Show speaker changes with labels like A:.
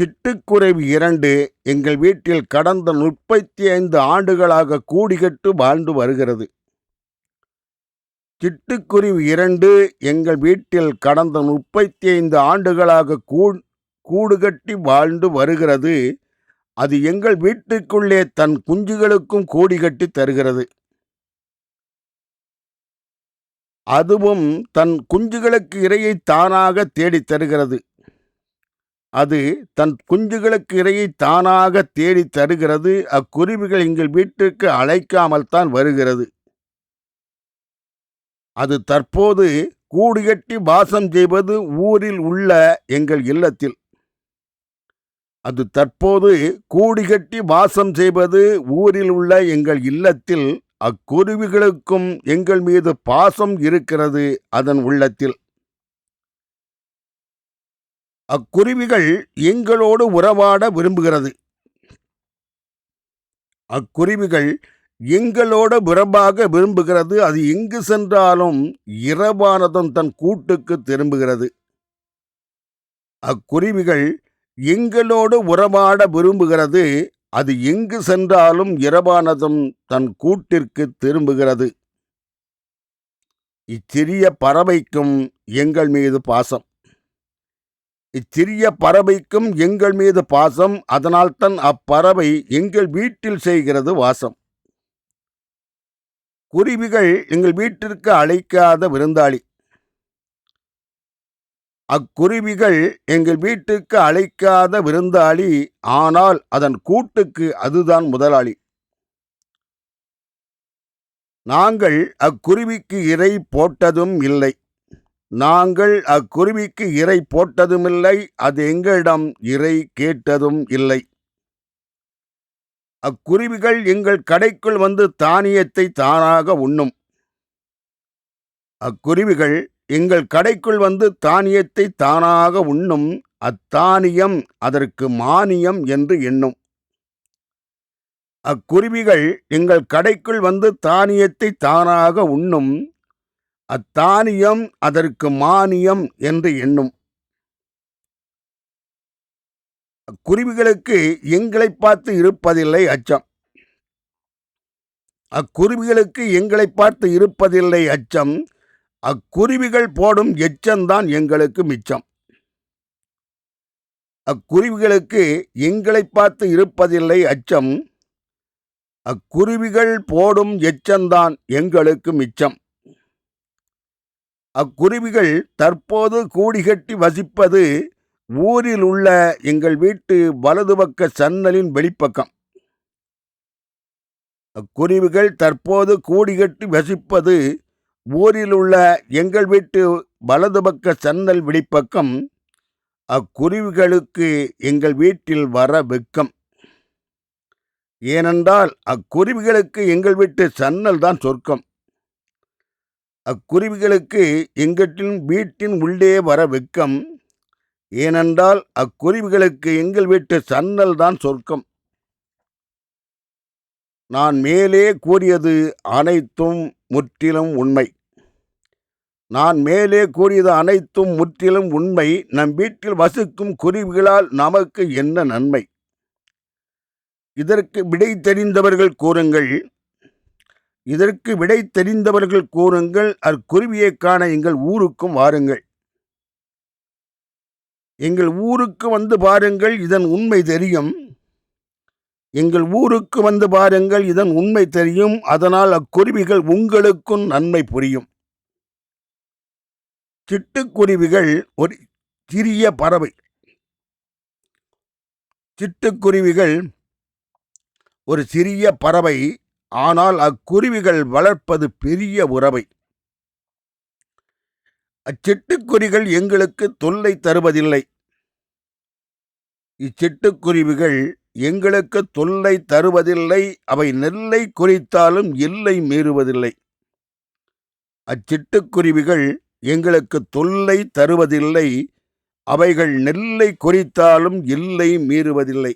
A: சிட்டுக்குருவி இரண்டு எங்கள் வீட்டில் கடந்த முப்பத்தி ஐந்து ஆண்டுகளாக கூடிகட்டு வாழ்ந்து வருகிறது. சிட்டுக்குருவி இரண்டு எங்கள் வீட்டில் கடந்த முப்பத்தி ஐந்து ஆண்டுகளாக கூ கூடுகட்டி வாழ்ந்து வருகிறது. அது எங்கள் வீட்டுக்குள்ளே தன் குஞ்சுகளுக்கும் கூடி கட்டி தருகிறது. அதுவும் தன் குஞ்சுகளுக்கு இரையை தானாக தேடித் தருகிறது. அது தன் குஞ்சுகளுக்கு இரையை தானாக தேடித் தருகிறது. அக்குருவிகள் எங்கள் வீட்டிற்கு அழைக்காமல் தான் வருகிறது. அது தற்போது கூடுகட்டி வாசம் செய்வது ஊரில் உள்ள எங்கள் இல்லத்தில். அது தற்போது கூடிகட்டி வாசம் செய்வது ஊரில் உள்ள எங்கள் இல்லத்தில் அக்குருவிகளுக்கும் எங்கள் மீது பாசம் இருக்கிறது அதன் உள்ளத்தில். அக்குருவிகள் எங்களோடு உறவாட விரும்புகிறது. அக்குருவிகள் எங்களோட உறவாக விரும்புகிறது. அது எங்கு சென்றாலும் இரவானதும் தன் கூட்டுக்கு திரும்புகிறது. அக்குருவிகள் எங்களோடு உறவாட விரும்புகிறது. அது எங்கு சென்றாலும் இரவானதும் தன் கூட்டிற்கு திரும்புகிறது. இச்சிறிய பறவைக்கும் எங்கள் மீது பாசம். இச்சிறிய பறவைக்கும் எங்கள் மீது பாசம் அதனால்தான் அப்பறவை எங்கள் வீட்டில் செய்கிறது வாசம். குருவிகள் எங்கள் வீட்டிற்கு அழைக்காத விருந்தாளி. அக்குருவிகள் எங்கள் வீட்டுக்கு அழைக்காத விருந்தாளி ஆனால் அதன் கூட்டுக்கு அதுதான் முதலாளி. நாங்கள் அக்குருவிக்கு இரை போட்டதும் இல்லை. நாங்கள் அக்குருவிக்கு இரை போட்டதுமில்லை அது எங்களிடம் இரை கேட்டதும் இல்லை. அக்குருவிகள் எங்கள் கடைக்குள் வந்து தானியத்தை தானாக உண்ணும். அக்குருவிகள் எங்கள் கடைக்குள் வந்து தானியத்தை தானாக உண்ணும் அத்தானியம் அதற்கு மானியம் என்று எண்ணும். அக்குருவிகள் எங்கள் கடைக்குள் வந்து தானியத்தை தானாக உண்ணும் அத்தானியம் அதற்கு மானியம் என்று எண்ணும். அக்குருவிகளுக்கு எங்களை பார்த்து இருப்பதில்லை அச்சம். அக்குருவிகளுக்கு எங்களை பார்த்து இருப்பதில்லை அச்சம். அக்குருவிகள் போடும் எச்சம்தான் எங்களுக்கு மிச்சம். அக்குருவிகளுக்கு எங்களை பார்த்து இருப்பதில்லை அச்சம். அக்குருவிகள் போடும் எச்சம்தான் எங்களுக்கு மிச்சம். அக்குருவிகள் தற்போது கூடிகட்டி வசிப்பது ஊரில் உள்ள எங்கள் வீட்டு வலது பக்க சன்னலின் வெளிப்பக்கம். அக்குருவிகள் தற்போது கூடிகட்டி வசிப்பது ஊரில் உள்ள எங்கள் வீட்டு வலது பக்க சன்னல் வெளிப்பக்கம். அக்குருவிகளுக்கு எங்கள் வீட்டில் வர வெக்கம். ஏனென்றால் அக்குருவிகளுக்கு எங்கள் வீட்டு சன்னல் தான் சொர்க்கம். அக்குருவிகளுக்கு எங்கட்டின் வீட்டின் உள்ளே வர வெக்கம். ஏனென்றால் அக்குருவிகளுக்கு எங்கள் வீட்டு சன்னல் தான் சொர்க்கம். நான் மேலே கூறியது அனைத்தும் முற்றிலும் உண்மை. நான் மேலே கூறியது அனைத்தும் முற்றிலும் உண்மை. நம் வீட்டில் வசிக்கும் குருவிகளால் நமக்கு என்ன நன்மை? இதற்கு விடை தெரிந்தவர்கள் கூறுங்கள். இதற்கு விடை தெரிந்தவர்கள் கூறுங்கள் அக்குருவியைக் காண எங்கள் ஊருக்கும் வாருங்கள். எங்கள் ஊருக்கு வந்து பாருங்கள் இதன் உண்மை தெரியும். எங்கள் ஊருக்கு வந்து பாருங்கள் இதன் உண்மை தெரியும். அதனால் அக்குருவிகள் உங்களுக்கும் நன்மை புரியும். சிட்டுக்குருவிகள் ஒரு சிறிய பறவை. சிட்டுக்குருவிகள் ஒரு சிறிய பறவை. ஆனால் அக்குருவிகள் வளர்ப்பது பெரிய உறவை. அச்சிட்டுக்குருவிகள் எங்களுக்கு தொல்லை தருவதில்லை. இச்சிட்டுக்குருவிகள் எங்களுக்கு தொல்லை தருவதில்லை. அவை நெல்லை குறித்தாலும் எல்லை மீறுவதில்லை. அச்சிட்டுக்குருவிகள் எங்களுக்கு தொல்லை தருவதில்லை. அவைகள் நெல்லை குறித்தாலும் எல்லை மீறுவதில்லை.